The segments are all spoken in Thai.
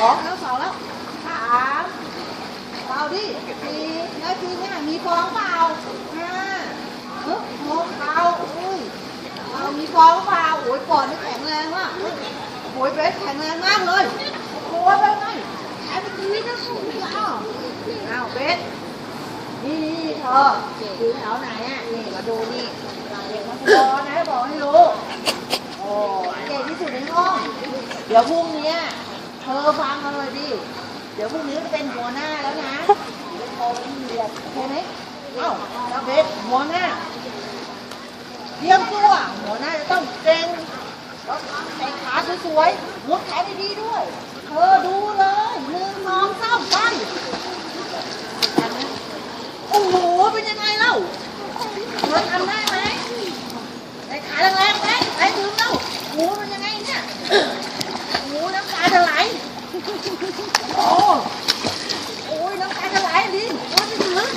องแล้วสองแล้วสามเปล่าดิสี่แล้วทีเนี่ยมีฟองเปล่าห้าเฮ้ยหกเปล่าอุ้ยเรามีฟองเปล่าโอ้ยปอดนี่แข็งแรงว่ะโอ้ยเบสแข็งแรงมากเลยโอ้ยไปไงแข็งเป็นชีวิตนะสู้อ้าวอ้าวเบสนี่นี่เธออยู่แถวไหนอะนี่มาดูนี่เด็กมัธยมนะบอกให้รู้โอ้เก่งที่สุดในห้องเดี๋ยวพรุ่งเนี้ย เธอฟังมาเลยดิ เดี๋ยวพรุ่งนี้จะเป็นหัวหน้าแล้วนะเป็นโตเป็นเรียนโอเคไหมเอ้าแล้วเบสหัวหน้าเตรียมตัวหัวหน้าจะต้องเก่งแล้วใส่ขาสวยๆมุดแขนดีๆด้วย เธอดูเลยหนึ่งสองสามไปโอ้โห เป็นยังไงเล่าเธอทำได้ไหม ไอ้ขาแรงๆไหมไอ้ถึงแล้วหมูมันยังไงเนี่ยหมูน้ำตาจะไหล โอ้โอ้ยน้ำตาจะไหลดิโอ้ยจะถึง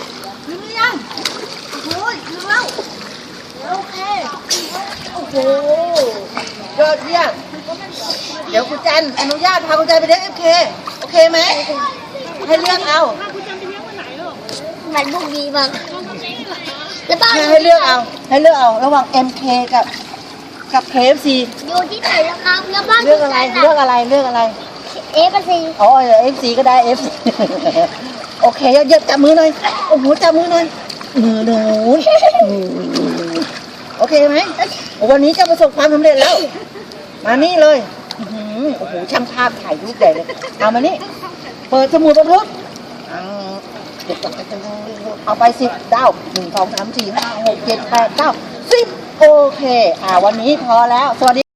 ถึงหรือยังโอ้ยถึงแล้วโอเคโอ้โหยอดเยี่ยมเดี๋ยวคุณจันอนุญาตพาคุณจันไปเลี้ยงเอฟเคโอเคไหมให้เลือกเอามันพวกนี้มั้งแล้วบ้านให้เลือกเอา ให้เลือกเอาระหว่าง MK กับกับ KFC อยู่ที่ไหนแล้วครับแล้วบ้านเลือกอะไรเลือกอะไรเลือกอะไร เอฟซีอ๋อเอฟซีก็ได้เอฟซีโอเคเยอะๆจับมือหน่อยโอ้โหจับมือหน่อยมือหนูโอเคไหมวันนี้จะประสบความสำเร็จแล้ว มานี่เลยโอ้โหช่างภาพถ่ายรูปใหญ่เลยเอามานี่เปิดสมุดบันทึกเอาไปสิบเก้าหนึ่งสองสามสี่ห้าหกเจ็ดแปดเก้าสิบโอเค อ่าวันนี้พอแล้ว สวัสดี